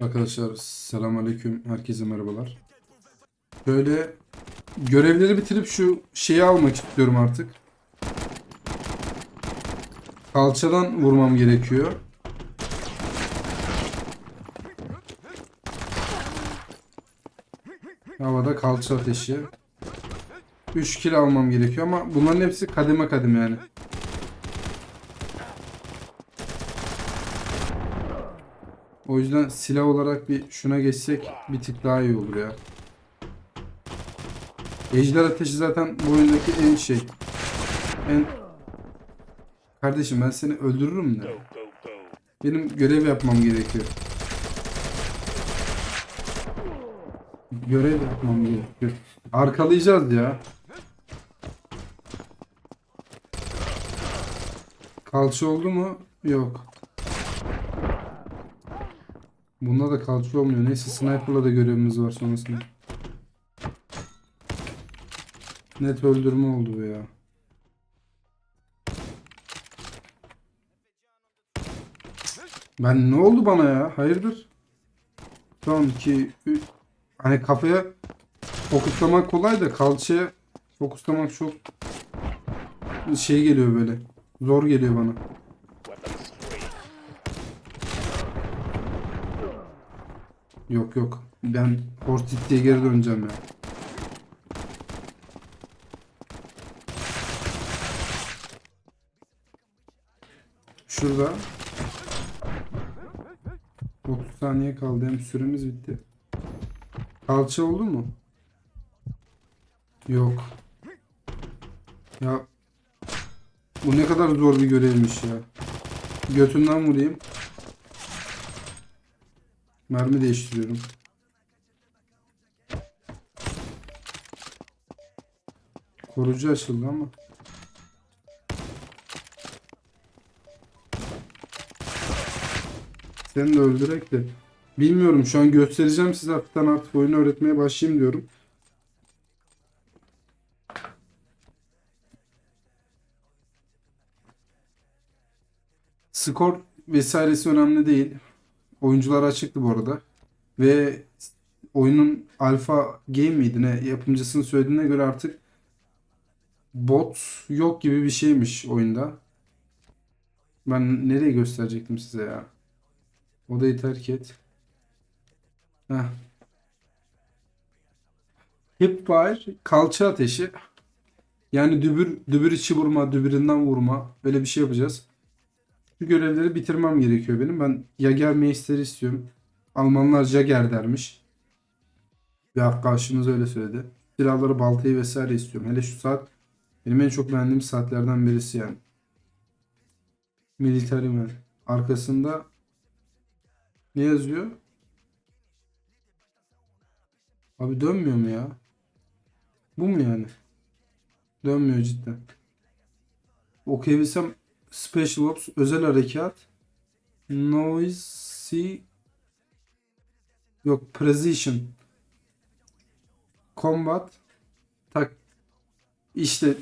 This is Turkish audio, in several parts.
Arkadaşlar selamünaleyküm. Herkese merhabalar. Böyle görevleri bitirip şu şeyi almak istiyorum artık. Kalçadan vurmam gerekiyor. Havada kalça ateşi. 3 kill almam gerekiyor ama bunların hepsi kademe kademe yani. O yüzden silah olarak bir şuna geçsek bir tık daha iyi olur ya. Ejder ateşi zaten bu oyundaki en şey. En... Kardeşim ben seni öldürürüm de. Benim görev yapmam gerekiyor. Görev yapmam gerekiyor. Arkalayacağız ya. Kalça oldu mu? Yok. Bunda da kalça olmuyor. Neyse sniper'la da görevimiz var sonrasında. Net öldürme oldu bu ya. Ben ne oldu bana ya? Hayırdır? Tamam ki hani kafaya fokuslamak kolay da kalçaya fokuslamak çok şey geliyor böyle. Zor geliyor bana. Yok yok. Ben Fortnite'ye geri döneceğim ya. Şurada 30 saniye kaldı. Hem süremiz bitti. Kalça oldu mu? Yok. Ya bu ne kadar zor bir görevmiş ya. Götünden vurayım. Mermi değiştiriyorum. Korucu açıldı ama. Seni de öldürek de. Bilmiyorum şu an göstereceğim size hafiften artık oyunu öğretmeye başlayayım diyorum. Skor vesairesi önemli değil. Oyuncular açıktı bu arada. Ve oyunun alfa game miydi ne yapımcısının söylediğine göre artık bot yok gibi bir şeymiş oyunda. Ben nereye gösterecektim size ya? Odayı terk et. Heh. Hipfire kalça ateşi. Yani dübür, dübür içi vurma, dübüründen vurma. Böyle bir şey yapacağız. Şu görevleri bitirmem gerekiyor benim. Ben Jagermeister istiyorum. Almanlar Jager dermiş. Bir arkadaşımız öyle söyledi. Silahları, baltayı vesaire istiyorum. Hele şu saat benim en çok beğendiğim saatlerden birisi yani. Military Man. Arkasında ne yazıyor? Abi dönmüyor mu ya? Bu mu yani? Dönmüyor cidden. Okuyabilsem Special Ops özel harekat Noisy Yok Precision Combat tak işte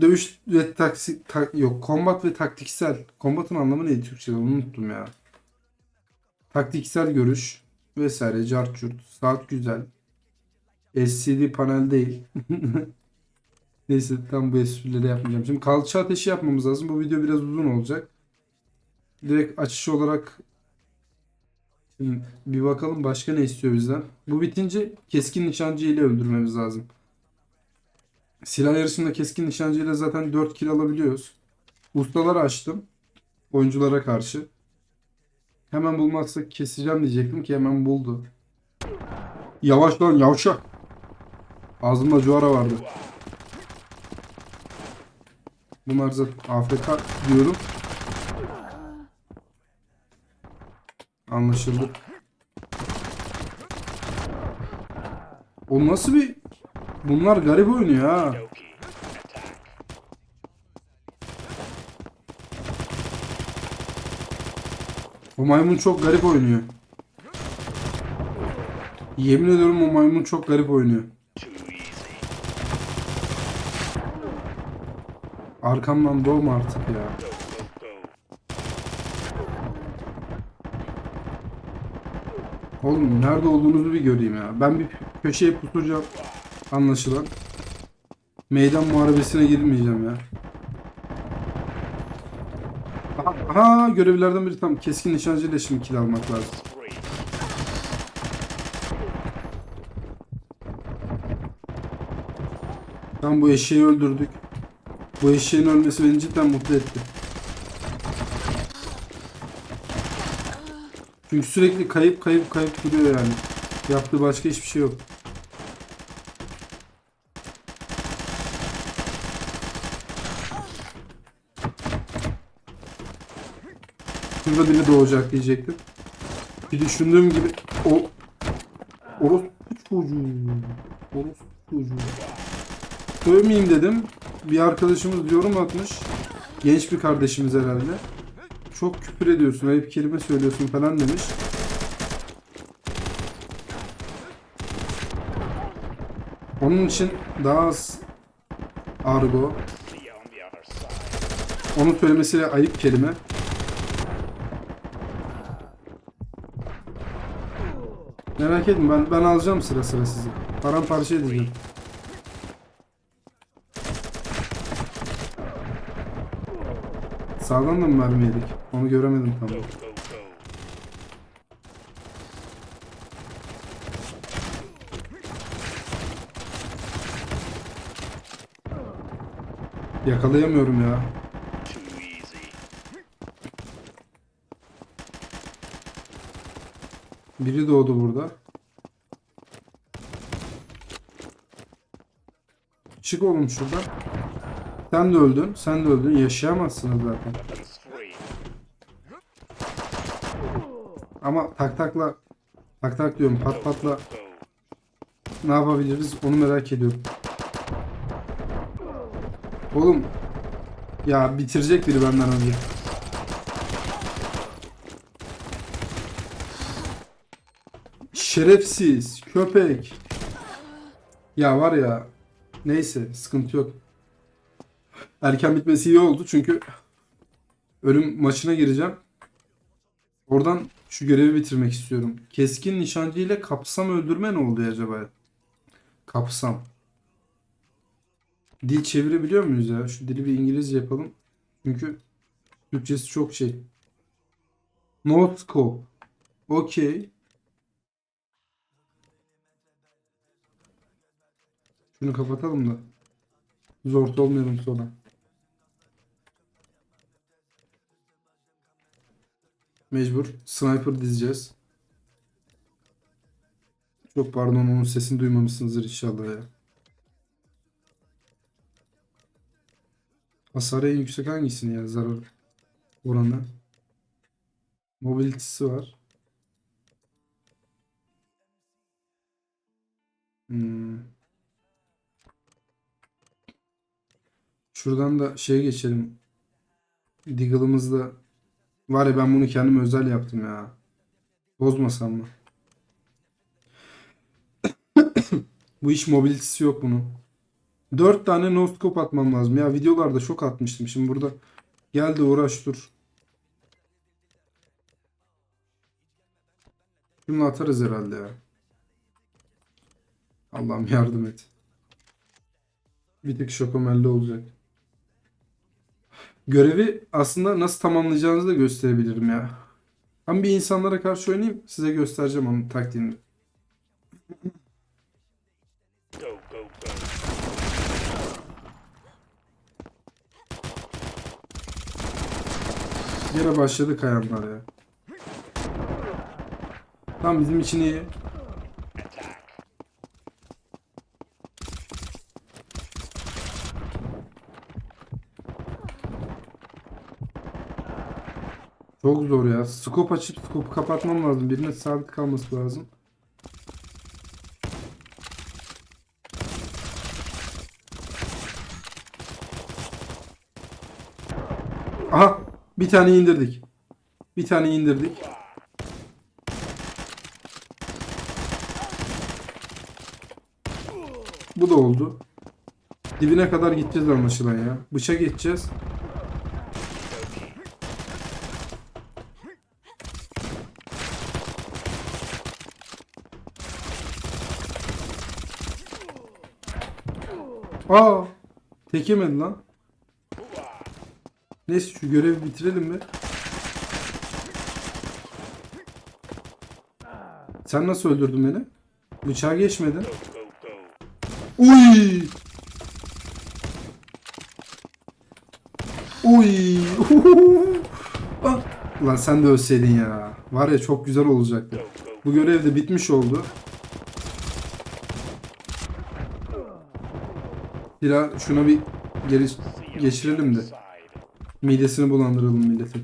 dövüş ve taksi tak, yok combat ve taktiksel. Combat'ın anlamı neydi Türkçe'de? Onu unuttum ya. Taktiksel görüş vesaire carçurt saat güzel SCD panel değil Neyse tam bu esprileri yapmayacağım. Şimdi kalça ateşi yapmamız lazım. Bu video biraz uzun olacak. Direkt açış olarak bir bakalım başka ne istiyor bizden. Bu bitince keskin nişancı ile öldürmemiz lazım. Silah yarışında keskin nişancı ile zaten 4 kill alabiliyoruz. Ustaları açtım. Oyunculara karşı. Hemen bulmazsak keseceğim diyecektim ki hemen buldu. Yavaş lan yavşak. Ağzımda cuara vardı. Bunlar zaten AFK diyorum. Anlaşıldı. O nasıl bir... Bunlar garip oynuyor ha. O maymun çok garip oynuyor. Yemin ediyorum o maymun çok garip oynuyor. Arkamdan doğma artık ya. Oğlum nerede olduğunuzu bir göreyim ya. Ben bir köşeye pusuracağım. Anlaşılan. Meydan muharebesine girmeyeceğim ya. Aha, aha görevlerden biri tam keskin nişancıyla şimdi kill almak lazım. Tam bu eşeği öldürdük. Bu eşeğin ölmesi beni cidden mutlu etti. Çünkü sürekli kayıp kayıp kayıp duruyor yani. Yaptığı başka hiçbir şey yok. Şurada biri doğacak diyecektim. Bir düşündüğüm gibi o orospu çocuğu. Orospu çocuğu. Sövmeyeyim dedim. Bir arkadaşımız yorum atmış. Genç bir kardeşimiz herhalde. Çok küfür ediyorsun, ayıp kelime söylüyorsun falan demiş. Onun için daha az argo. Onun söylemesiyle ayıp kelime. Merak etme ben ben alacağım sıra sıra sizi. Paramparça edeceğim. Sağdan da mı mermi yedik? Onu göremedim tam. Yakalayamıyorum ya. Biri doğdu burada. Çık oğlum şuradan. Sen de öldün. Sen de öldün. Yaşayamazsınız zaten. Ama tak takla tak tak diyorum pat patla ne yapabiliriz onu merak ediyorum. Oğlum ya bitirecek biri benden önce. Şerefsiz köpek. Ya var ya neyse sıkıntı yok. Erken bitmesi iyi oldu çünkü ölüm maçına gireceğim. Oradan şu görevi bitirmek istiyorum. Keskin nişancı ile kapsam öldürme ne oldu acaba? Kapsam. Dil çevirebiliyor muyuz ya? Şu dili bir İngilizce yapalım. Çünkü Türkçesi çok şey. No scope. Okey. Şunu kapatalım da. Zor olmayalım sonra. Mecbur sniper dizeceğiz. Çok pardon onun sesini duymamışsınızdır inşallah ya. Hasarı en yüksek hangisini ya zarar oranı? Mobilitesi var. Hmm. Şuradan da şey geçelim. Deagle'ımızda Var ya ben bunu kendim özel yaptım ya. Bozmasam mı? Bu iş mobilitesi yok bunun. 4 tane no scope atmam lazım. Ya videolarda çok atmıştım. Şimdi burada gel de uğraş dur. Şunu atarız herhalde ya. Allah'ım yardım et. Bir tek şokomelde olacak. Görevi aslında nasıl tamamlayacağınızı da gösterebilirim ya. Ben bir insanlara karşı oynayayım size göstereceğim onun taktiğini. Yine başladı kayanlar ya. Tam bizim için iyi. Çok zor ya. Scope açıp scope'u kapatmam lazım. Birine sabit kalması lazım. Aha! Bir tane indirdik. Bir tane indirdik. Bu da oldu. Dibine kadar gideceğiz anlaşılan ya. Bıçak geçeceğiz. Aa! Tek lan. Neyse şu görevi bitirelim mi? Sen nasıl öldürdün beni? Bıçağa geçmedin. Uy! Uy! Lan sen de ölseydin ya. Var ya çok güzel olacaktı. Bu görev de bitmiş oldu. Silah şuna bir geri geçirelim de. Midesini bulandıralım milletin.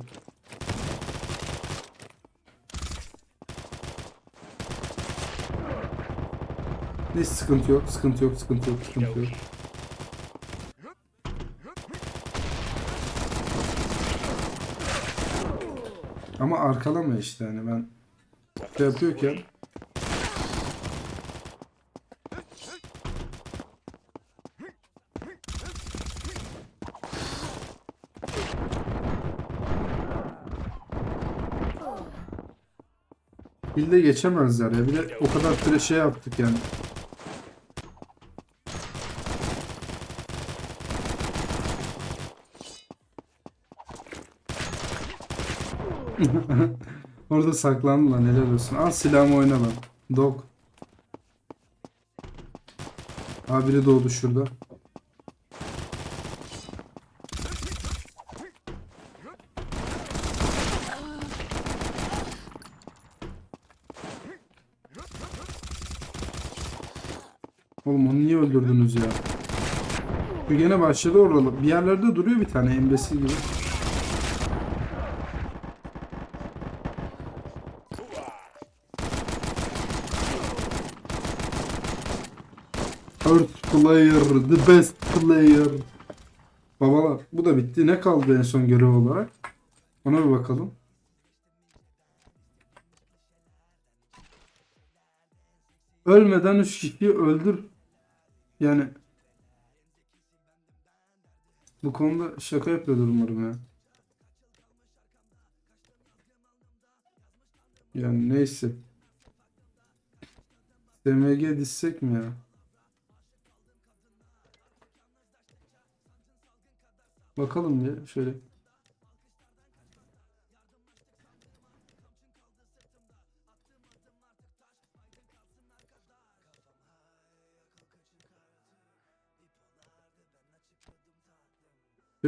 Neyse sıkıntı yok, sıkıntı yok, sıkıntı yok, sıkıntı yok. Ama arkalama işte hani ben şey yapıyorken Bilde geçemezler ya. Bir de o kadar süre şey yaptık yani. Orada saklandı lan helal olsun. Al silahımı oyna lan. Dog. Aa biri doğdu şurada. Oğlum onu niye öldürdünüz ya? Bu gene başladı oralı. Bir yerlerde duruyor bir tane embesil gibi. Earth player, the best player. Babalar bu da bitti. Ne kaldı en son görev olarak? Ona bir bakalım. Ölmeden 3 kişiyi öldür. Yani bu konuda şaka yapıyordur umarım ya. Yani neyse. SMG dizsek mi ya? Bakalım bir şöyle.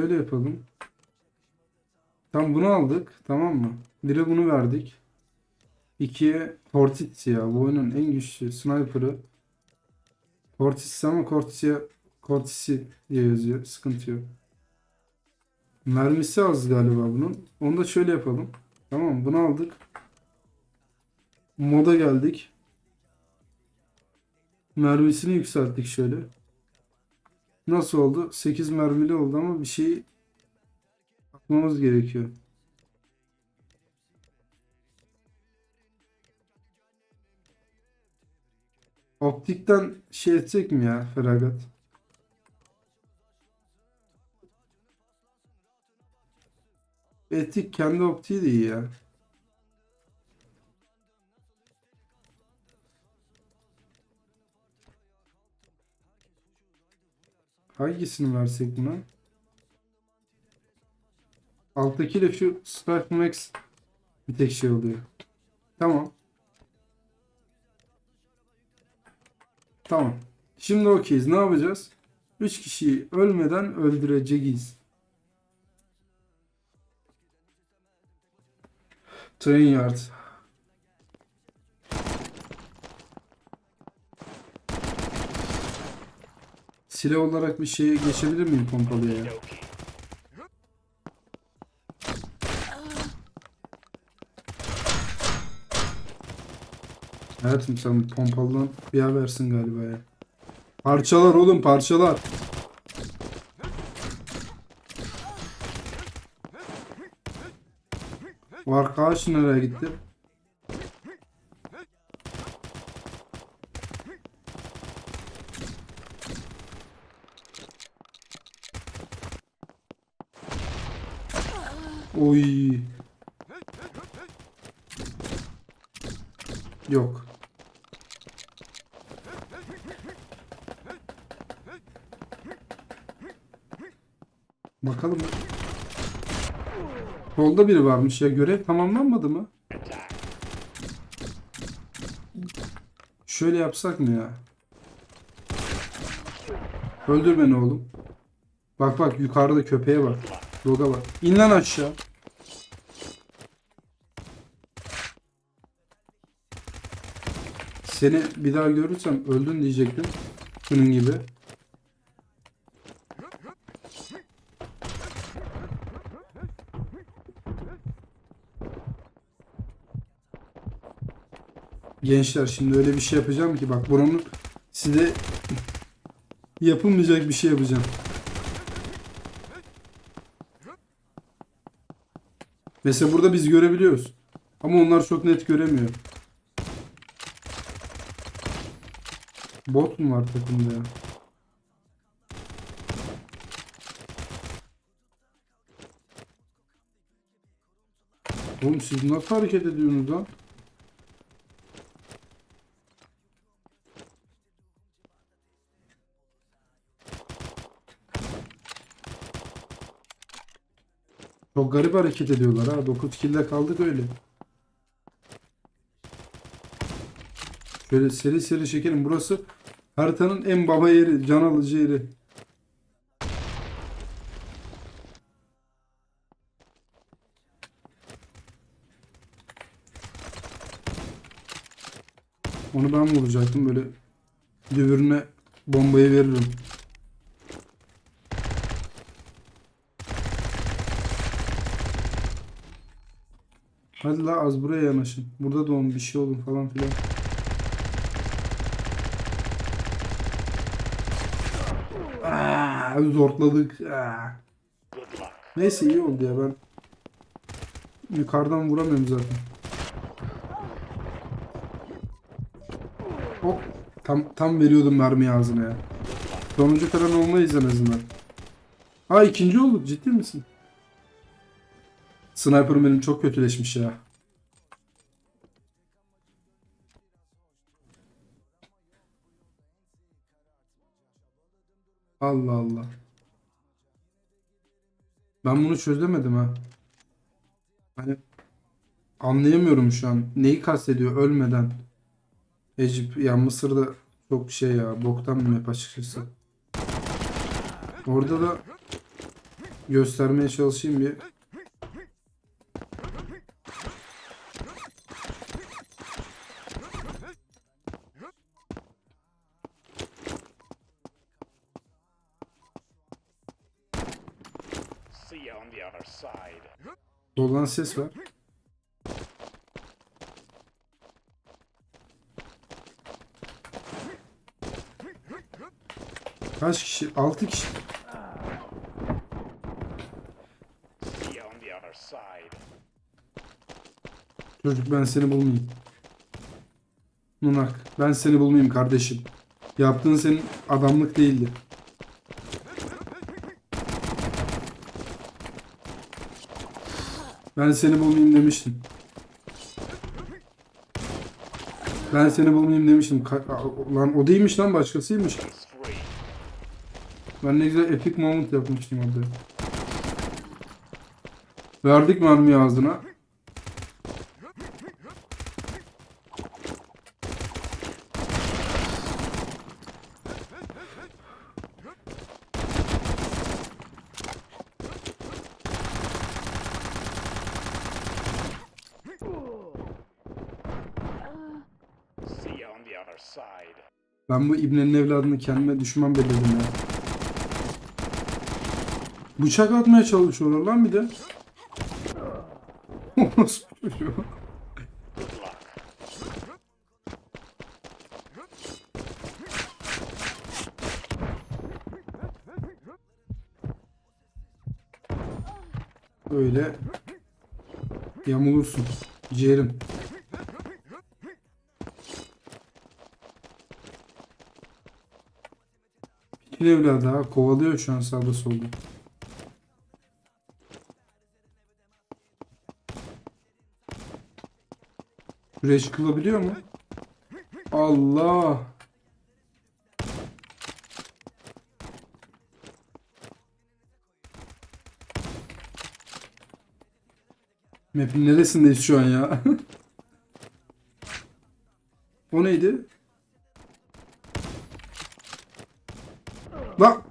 Şöyle yapalım. Tam bunu aldık. Tamam mı? Bire bunu verdik. İkiye Fortis ya. Bu oyunun en güçlü sniper'ı. Fortis ama Cortis'e Cortis'i diye yazıyor. Sıkıntı yok. Mermisi az galiba bunun. Onu da şöyle yapalım. Tamam bunu aldık. Moda geldik. Mermisini yükselttik şöyle. Nasıl oldu? 8 mermili oldu ama bir şey yapmamız gerekiyor. Optikten şey etsek mi ya feragat? Etik kendi optiği de iyi ya. Hangisini versek buna? Alttakiyle şu Strike Max bir tek şey oluyor. Tamam. Tamam. Şimdi okeyiz. Ne yapacağız? 3 kişiyi ölmeden öldüreceğiz. Train yard. Silah olarak bir şeye geçebilir miyim pompalıya ya? Sen pompalıdan bir habersin galiba ya. Parçalar oğlum parçalar. O arkadaş nereye gitti? Yok. Bakalım. Solda biri varmış ya. Görev tamamlanmadı mı? Şöyle yapsak mı ya? Öldür beni oğlum. Bak bak yukarıda köpeğe bak. Doga bak. İn lan aşağı. Seni bir daha görürsem öldün diyecektim. Bunun gibi. Gençler şimdi öyle bir şey yapacağım ki bak buranın size yapılmayacak bir şey yapacağım. Mesela burada biz görebiliyoruz. Ama onlar çok net göremiyor. Bot mu var takımda ya? Oğlum siz nasıl hareket ediyorsunuz lan? Çok garip hareket ediyorlar ha. 9 kill'de kaldık öyle. Şöyle seri seri çekelim. Burası haritanın en baba yeri, can alıcı yeri. Onu ben vuracaktım böyle dübürüne bombayı veririm. Hadi la az buraya yanaşın. Burada da bir şey olun falan filan. Aa, zorladık. Aa. Neyse iyi oldu ya ben yukarıdan vuramıyorum zaten. Hop tam tam veriyordum mermi ağzına ya. Sonuncu falan olmayız en azından. Ha ikinci olduk ciddi misin? Sniper'ım benim çok kötüleşmiş ya. Allah Allah. Ben bunu çözemedim ha. Hani anlayamıyorum şu an. Neyi kastediyor ölmeden? Ecip ya Mısır'da çok şey ya boktan bir map açıkçası. Orada da göstermeye çalışayım bir. Soldan ses var. Kaç kişi? 6 kişi. Çocuk ben seni bulmayayım. Nunak ben seni bulmayayım kardeşim. Yaptığın senin adamlık değildi. Ben seni bulmayayım demiştim. Ben seni bulmayayım demiştim. Ka- lan o değilmiş lan başkasıymış. Ben ne güzel epic moment yapmıştım orada. Verdik mermiyi ağzına. Ben bu İbne'nin evladını kendime düşman belirledim ya. Bıçak atmaya çalışıyorlar lan bir de. Nasıl çocuğu? Öyle yamulursun. Ciğerim. Çekil evladı ha. Kovalıyor şu an sağda solda. Şuraya çıkılabiliyor mu? Allah. Map'in neresindeyiz şu an ya? o neydi? La!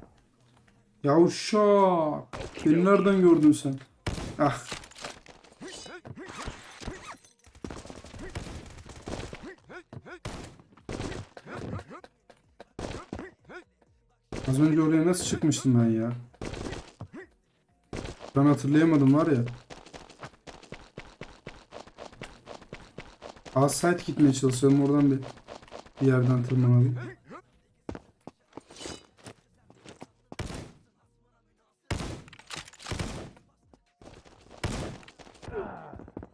Yavşak! Beni nereden gördün sen? Ah! Az önce oraya nasıl çıkmıştım ben ya? Ben hatırlayamadım var ya. Outside gitmeye çalışalım. Oradan bir, bir yerden tırmanalım.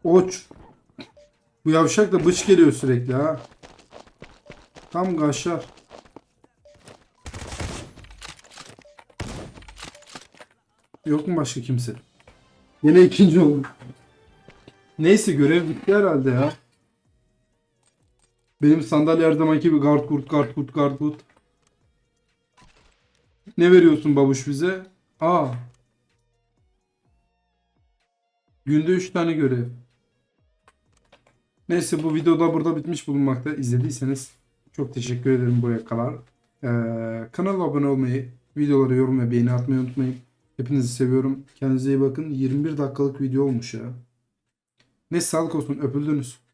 Oç. Bu yavşak da bıç geliyor sürekli ha. Tam kaşar. Yok mu başka kimse? Yine ikinci oldum. Neyse görev bitti herhalde ya. Benim sandalye her zamanki gibi guard kurt guard kurt guard kurt. Ne veriyorsun babuş bize? Aa. Günde 3 tane görev. Neyse bu videoda burada bitmiş bulunmakta. İzlediyseniz çok teşekkür ederim buraya kadar. Ee, kanala abone olmayı, videoları yorum ve beğeni atmayı unutmayın. Hepinizi seviyorum. Kendinize iyi bakın. 21 dakikalık video olmuş ya. Ne sağlık olsun. Öpüldünüz.